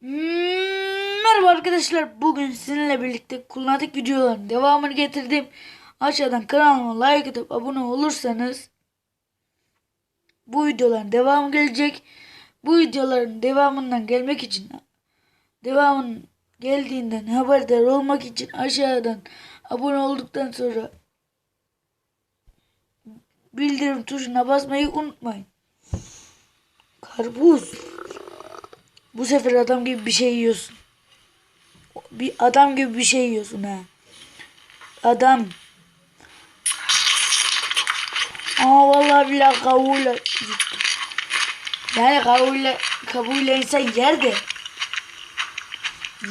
Hmm, Merhaba arkadaşlar. Bugün sizinle birlikte kullandık videoların devamını getirdim. Aşağıdan kanalıma like atıp abone olursanız bu videoların devamı gelecek. Bu videoların devamından gelmek için devamın geldiğinden haberdar olmak için aşağıdan abone olduktan sonra bildirim tuşuna basmayı unutmayın. Karpuz. Bu sefer adam gibi bir şey yiyorsun. Bir adam gibi bir şey yiyorsun ha. Adam. Aa vallahi billahi gitti. Yani kavuğuyla, kabuğuyla insan yer de.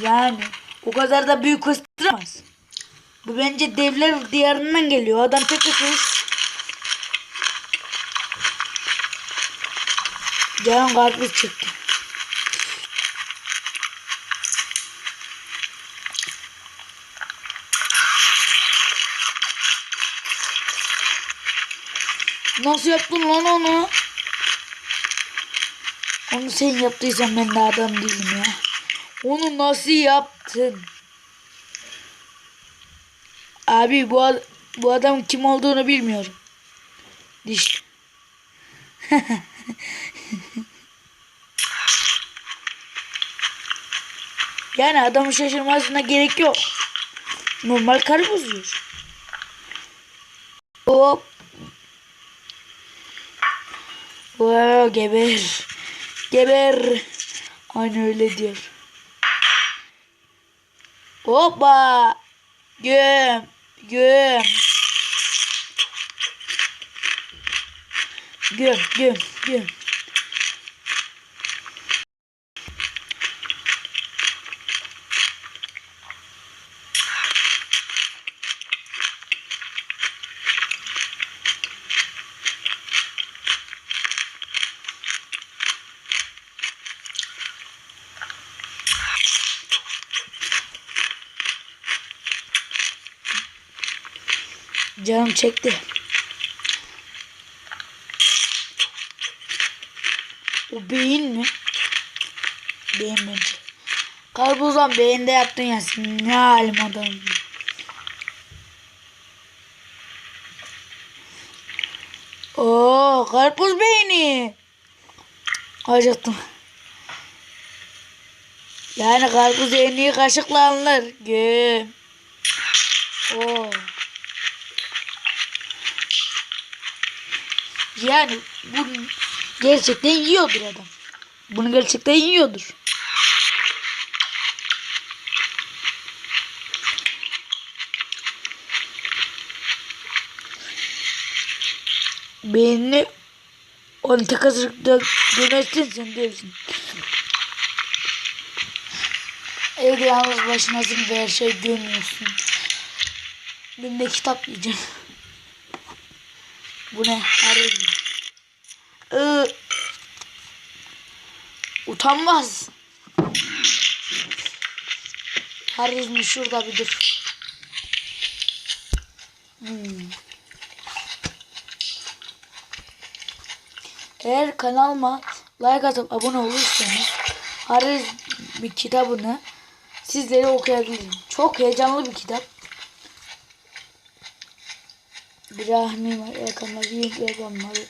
Yani o kadar da büyük ısıramaz. Bu bence devler diyarından geliyor. Adam tek ısırmış. Canım karpuz çıktı. Nasıl yaptın lan onu? Onu sen yaptıysan ben de adam değilim ya. Onu nasıl yaptın? Abi bu ad- bu adam kim olduğunu bilmiyorum. Diş. yani adamın şaşırmasına gerek yok. Normal karpuz yiyor. Hop. Wow, geber. Geber. Aynı öyle diyor. Hoppa. Göm. Göm. Göm, göm, göm. Canım çekti. O beyin mi? Beyin bence. Karpuzdan beyinde yaptın ya. Ne halim adam. Oo, karpuz beyni. Acıktım. Yani karpuz en iyi kaşıkla alınır. Göm. Oo. Yani bunu gerçekten yiyordur adam. Bunu gerçekten yiyordur. Beynini on tek hazırlıkta gömersin sen dersin. Evde yalnız başınasın ve her şey görmüyorsun. Ben de kitap yiyeceğim. Bu ne? Harbi. Ee, utanmaz. Harizmi şurada bir dur. Hmm. Eğer kanalıma like atıp abone olursanız Harizmi kitabını sizlere okuyabilirim. Çok heyecanlı bir kitap. İbrahim rakamları, Yiğit rakamları,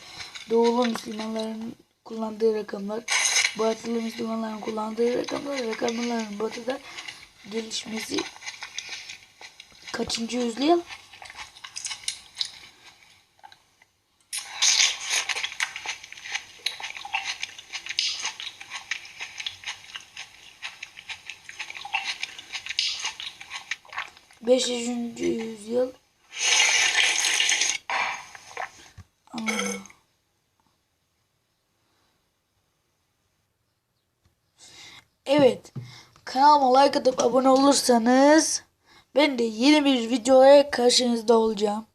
Doğulu Müslümanların kullandığı rakamlar, Batılı Müslümanların kullandığı rakamlar, rakamların batıda gelişmesi kaçıncı yüzyıl? Beşinci yüzyıl Kanalıma like atıp abone olursanız ben de yeni bir videoya karşınızda olacağım.